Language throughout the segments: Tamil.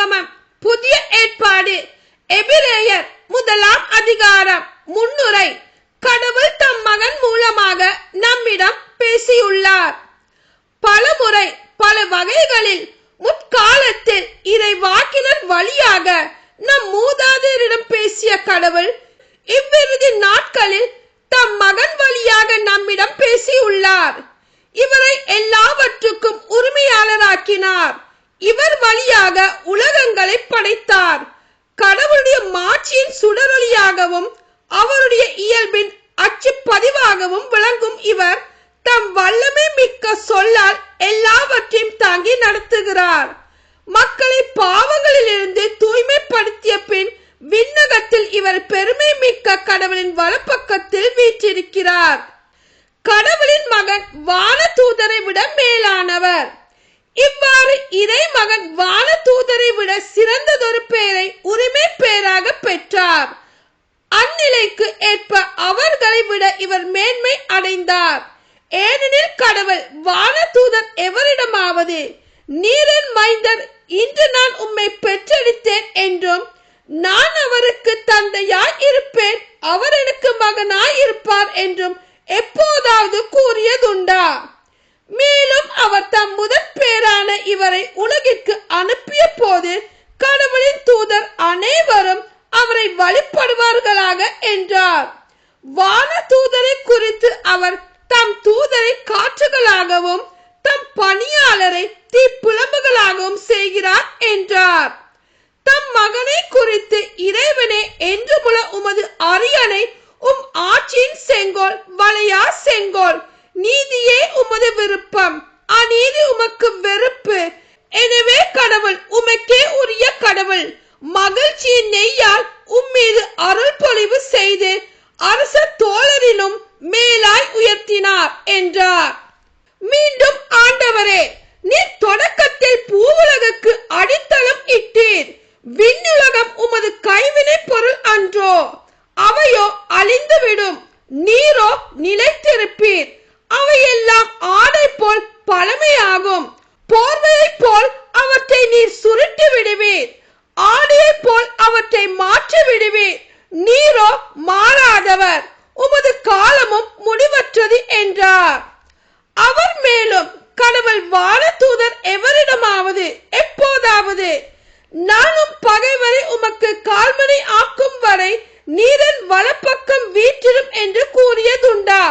வேதாகமம் புதிய ஏற்பாடு. எபிரேயர் முதலாம் அதிகாரம் முன்னுரை. கடவுள் தம் மகன் மூலமாக நம்மிடம் பேசியுள்ளார். பலமுறை பல வகைகளில் முற்காலத்தில் இறை வாக்கினர் வழியாக நம் மூதாதையரிடம் பேசிய கடவுள் இவ்விறுதி நாட்களில் தம் மகன் வழியாக நம்மிடம் பேசியுள்ளார். இவரை எல்லாவற்றுக்கும் உரிமையாளராக்கினார். இவர் வழியாக உலகங்களை படைத்தார். கடவுளுடைய மாட்சியின் சுடரொளியாகவும் அவருடைய இயல்பின் அச்சு பதிவாகவும் விளங்கும் இவர் தம் வல்லமை மிக்க சொல்லால் எல்லாவற்றையும் தாங்கி நடத்துகிறார். மக்களை பாவங்களிலிருந்து தூய்மைப்படுத்திய பின் விண்ணகத்தில் இவர் பெருமை மிக்க கடவுளின் வலப்பக்கத்தில் வீற்றிருக்கிறார். கடவுளின் மகன் வான தூதரை விட மேலானவர். மகன் வானதூதரை விட சிறந்ததொரு பெயரை உரிமை பெயராக பெற்றார். அந்நிலைக்கு ஏற்ப அவர்களை விட இவர் மேன்மை அடைந்தார். ஏனெனில் கடவுள் வானதூதர் எவரிடமாவது நீரன் மைந்தர் இன்று நான் உம்மை பெற்றெடுத்தேன் என்றும் நான் அவருக்கு தந்தையாய் இருப்பேன் அவர் எனக்கு மகனாய் இருப்பார் என்றும் எப்போதாவது கூறியதுண்டா. மேலும் அவர் தம் முதல் இவரை உலகிற்கு அனுப்பிய போது கடவுளின் தூதர் அனைவரும் அவரை வழிபடுவார்களாக என்றார். வான தூதரை குறித்து அவர் தம் தூதரை காற்றுகளாகவும் தம் பணியாளரை தீப்புலம்புகளாகவும் செய்கிறார் என்றார். தம் மகனை குறித்து இறைவனே என்றுமுள்ள உமது அரியணை உம் ஆட்சியின் செங்கோல் வளையா செங்கோல் நீதியே உமது விருப்பம். அநீதி உமக்கு வெறுப்பு. எனவே கடவுள் உமக்கே உரிய கடவுள். மகிழ்ச்சியின் நெய்யால் உம்மீது அருள் பொழிவு செய்து அரச தோழரிலும் மேலாய் உயர்த்தினார் என்றார். மீண்டும் ஆண்டவரே நீர் தொடக்கத்தில் பூவுலகுக்கு அடித்தளம் இட்டீர். விண்ணுலகம் உமது கைவினை பொருள் அன்றோ. அவையோ அழிந்துவிடும். நீரோ நிலைத்திருப்பீர். அவையெல்லாம் ஆடை போல் பழமையாகும் போர்வையைப் போல் அவற்றை நீர் சுருட்டி விடுவீர் ஆடையைப் போல் அவற்றை மாற்றி விடுவீர் நீரோ மாறாதவர். உமது காலமும் முடிவற்றது என்றார். அவர் மேலும் கடவுள் வானதூதர் எவரிடமாவது? எப்போதாவது? நானும் பகைவரை உமக்கு கால்மணி ஆக்கும் வரை நீரன் வலப்பக்கம் வீற்றிடும் என்று கூறியதுண்டா.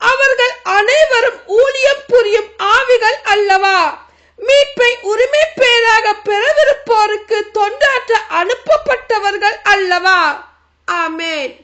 அவர்கள் அனைவரும் ஊழியம் புரியும் ஆவிகள் அல்லவா? மீட்பை உரிமை பேராக பெறவிருப்போருக்கு தொண்டாற்ற அல்லவா? ஆமேன்.